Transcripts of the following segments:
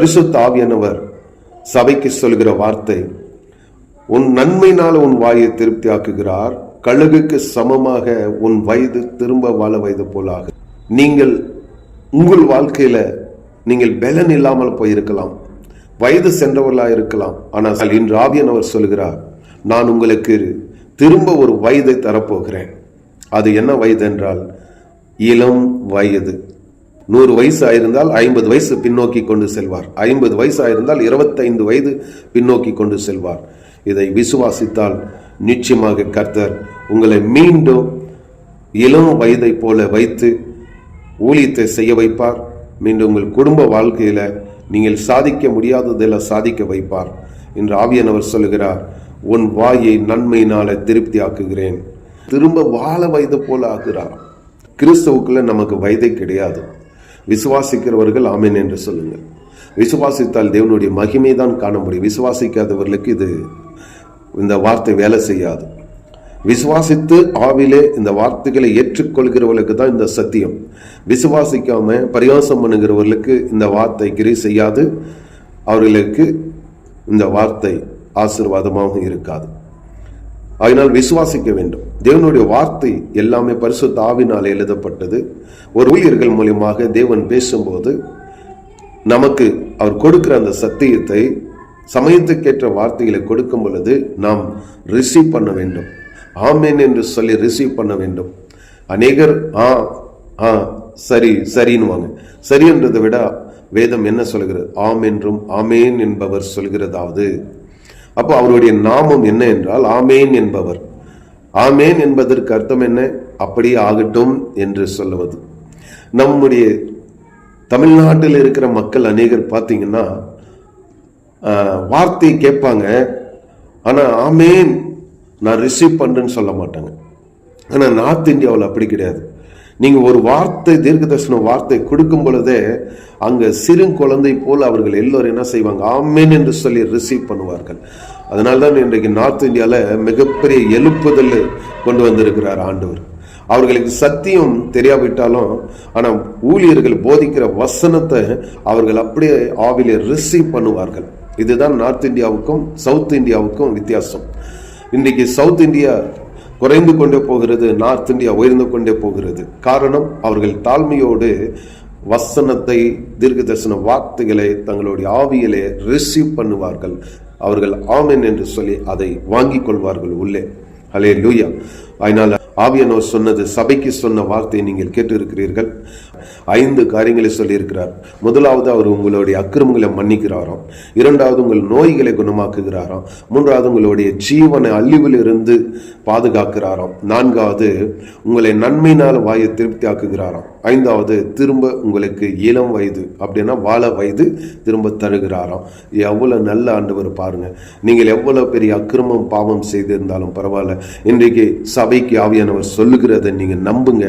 பரிசுத்த ஆவியானவர் சபைக்கு சொல்கிற வார்த்தை உன் நன்மையினால் உன் வாயை திருப்தியாக்குகிறார் கழுகுக்கு சமமாக உன் வயது திரும்ப வாழ வயது போலாக. நீங்கள் உங்கள் வாழ்க்கையில நீங்கள் பலன் இல்லாமல் போயிருக்கலாம் வயது சென்றவர்களாக இருக்கலாம். ஆனால் இன்று ஆவியானவர் சொல்கிறார் நான் உங்களுக்கு திரும்ப ஒரு வயதை தரப்போகிறேன். அது என்ன வயது என்றால் இளம் வயது. நூறு வயசு ஆயிருந்தால் ஐம்பது வயசு பின்னோக்கி கொண்டு செல்வார். ஐம்பது வயசு ஆயிருந்தால் இருபத்தைந்து வயது பின்னோக்கி கொண்டு செல்வார். இதை விசுவாசித்தால் நிச்சயமாக கர்த்தர் உங்களை மீண்டும் இளம் வயதை போல வைத்து ஊழியத்தை செய்ய வைப்பார். மீண்டும் உங்கள் குடும்ப வாழ்க்கையில் நீங்கள் சாதிக்க முடியாததெல்லாம் சாதிக்க வைப்பார் என்று ஆவியானவர் சொல்லுகிறார். உன் வாயை நன்மையினால திருப்தி ஆக்குகிறேன் திரும்ப வாழ வயது போல ஆக்குகிறார் கிறிஸ்தவுக்குள்ள நமக்கு வயதே கிடையாது. விசுவாசிக்கிறவர்கள் ஆமேன் என்று சொல்லுங்கள். விசுவாசித்தால் தேவனுடைய மகிமை தான் காண முடியும். விசுவாசிக்காதவர்களுக்கு இது இந்த வார்த்தை வேலை செய்யாது. விசுவாசித்து ஆவிலே இந்த வார்த்தைகளை ஏற்றுக்கொள்கிறவர்களுக்கு தான் இந்த சத்தியம். விசுவாசிக்காம பரியாசம் பண்ணுகிறவர்களுக்கு இந்த வார்த்தை கிரி செய்யாது. அவர்களுக்கு இந்த வார்த்தை ஆசீர்வாதமாகவும் இருக்காது. அதனால் விசுவாசிக்க வேண்டும். தேவனுடைய வார்த்தை எல்லாமே பரிசுத்த ஆவினால் எழுதப்பட்டது. ஒரு ஊழியர்கள் மூலியமாக தேவன் பேசும்போது நமக்கு அவர் கொடுக்கிற அந்த சத்தியத்தை சமயத்துக்கேற்ற வார்த்தைகளை கொடுக்கும் பொழுது நாம் ரிசீவ் பண்ண வேண்டும். ஆமேன் என்று சொல்லி ரிசீவ் பண்ண வேண்டும். அநேகர் ஆ ஆ சரி சரின்னுவாங்க. சரி என்றதை விட வேதம் என்ன சொல்கிறது? ஆம் என்றும் ஆமேன் என்பவர் சொல்கிறதாவது. அப்போ அவருடைய நாமம் என்ன என்றால் ஆமேன் என்பவர். ஆமேன் என்பதற்கு அர்த்தம் என்ன? அப்படியே ஆகட்டும் என்று சொல்லுவது. நம்முடைய தமிழ்நாட்டில் இருக்கிற மக்கள் அநேகர் பார்த்தீங்கன்னா வார்த்தை கேட்பாங்க. ஆனால் ஆமேன் நான் ரிசீவ் பண்ணுறேன்னு சொல்ல மாட்டாங்க. ஆனால் நார்த் இந்தியாவில் அப்படி கிடையாது. நீங்கள் ஒரு வார்த்தை தீர்க்க தரிசன வார்த்தை கொடுக்கும் பொழுதே அங்கே சிறு குழந்தை போல் அவர்கள் எல்லோரும் என்ன செய்வாங்க? ஆமேன் என்று சொல்லி ரிசீவ் பண்ணுவார்கள். அதனால தான் இன்றைக்கு நார்த் இந்தியாவில் மிகப்பெரிய எழுப்புதல் கொண்டு வந்திருக்கிறார் ஆண்டவர். அவர்களுக்கு சத்தியம் தெரியாவிட்டாலும் ஆனால் ஊழியர்கள் போதிக்கிற வசனத்தை அவர்கள் அப்படியே ஆவிலே ரிசீவ் பண்ணுவார்கள். இதுதான் நார்த் இந்தியாவுக்கும் சவுத் இந்தியாவுக்கும் வித்தியாசம். இன்றைக்கு சவுத் இந்தியா குறைந்து கொண்டே போகிறது நார்த் இந்தியா உயர்ந்து கொண்டே போகிறது. காரணம் அவர்கள் தாழ்மையோடு வசனத்தை தீர்க்க தரிசன வார்த்தைகளை தங்களுடைய ஆவியிலே ரிசீவ் பண்ணுவார்கள். அவர்கள் ஆமென் என்று சொல்லி அதை வாங்கிக் கொள்வார்கள் உள்ளே. ஹலே லூயா அதனால் ஆவியானவர் சொன்னது சபைக்கு சொன்ன வார்த்தையை நீங்கள் கேட்டிருக்கிறீர்கள். ஐந்து காரியங்களை சொல்லியிருக்கிறார். முதலாவது அவர் உங்களுடைய அக்கிரமங்களை மன்னிக்கிறாராம் இரண்டாவது உங்கள் நோய்களை குணமாக்குகிறாராம் மூன்றாவது உங்களுடைய ஜீவனை அழிவிலிருந்து பாதுகாக்கிறாராம் நான்காவது உங்களை நன்மையினால் வாயை திருப்தி ஆக்குகிறாராம் ஐந்தாவது திரும்ப உங்களுக்கு இளம் வயது அப்படின்னா வாழ வயது திரும்ப தருகிறாராம் எவ்வளவு நல்ல ஆண்டவர் பாருங்க. நீங்கள் எவ்வளவு பெரிய அக்கிரமம் பாவம் செய்திருந்தாலும் பரவாயில்ல. இன்றைக்கு சபைக்கு ஆவியானவர் சொல்லுகிறதை நீங்க நம்புங்க.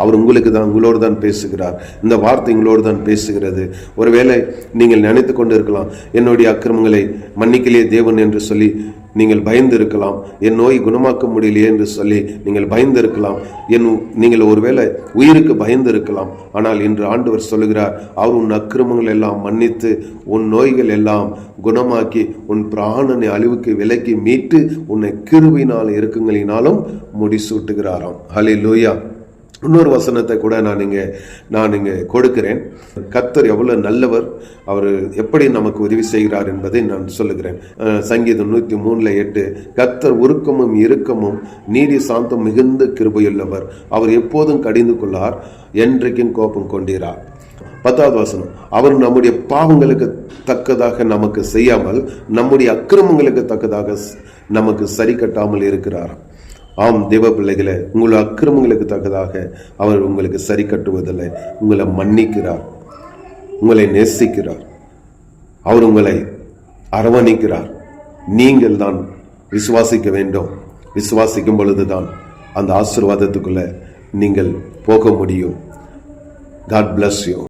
அவர் உங்களுக்கு தான் உங்களோடு தான் பேசுகிறார். இந்த வார்த்தை உங்களோடு தான் பேசுகிறது. ஒருவேளை நீங்கள் நினைத்து கொண்டு இருக்கலாம் என்னுடைய அக்கிரமங்களை மன்னிக்கலையே தேவன் என்று சொல்லி நீங்கள் பயந்து இருக்கலாம் என் நோய் குணமாக்க முடியலையே என்று சொல்லி நீங்கள் பயந்து இருக்கலாம் என் நீங்கள் ஒருவேளை உயிருக்கு பயந்து இருக்கலாம் ஆனால் இன்று ஆண்டவர் சொல்லுகிறார் அவர் உன் அக்கிரமங்கள் எல்லாம் மன்னித்து உன் நோய்கள் எல்லாம் குணமாக்கி உன் பிராணனை அழிவுக்கு விலக்கி மீட்டு உன்னை கிருவினால் இருக்குங்களினாலும் முடிசூட்டுகிறாராம். ஹலே லூயா இன்னொரு வசனத்தை கூட நான் இங்கே நான் இங்கே கொடுக்கிறேன். கர்த்தர் எவ்வளவு நல்லவர் அவர் எப்படி நமக்கு உதவி செய்கிறார் என்பதை நான் சொல்லுகிறேன். சங்கீதம் நூற்றி மூணில் எட்டு கர்த்தர் உருக்கமும் இறுக்கமும் நீடி சாந்தம் மிகுந்த கிருபையுள்ளவர். அவர் எப்போதும் கடிந்து கொள்ளார் என்றைக்கும் கோபம் கொண்டீரார் பத்தாவது வசனம் அவர் நம்முடைய பாவங்களுக்கு தக்கதாக நமக்கு செய்யாமல் நம்முடைய அக்கிரமங்களுக்கு தக்கதாக நமக்கு சரி கட்டாமல் இருக்கிறாராம். ஆம் தேவ பிள்ளைகளை உங்கள் அக்கிரமங்களுக்கு தக்கதாக அவர் உங்களுக்கு சரி கட்டுவதில்லை. உங்களை மன்னிக்கிறார். உங்களை நேசிக்கிறார். அவர் உங்களை அரவணைக்கிறார். நீங்கள் தான் விசுவாசிக்க வேண்டும். விசுவாசிக்கும் பொழுதுதான் அந்த ஆசிர்வாதத்துக்குள்ளே நீங்கள் போக முடியும். God bless you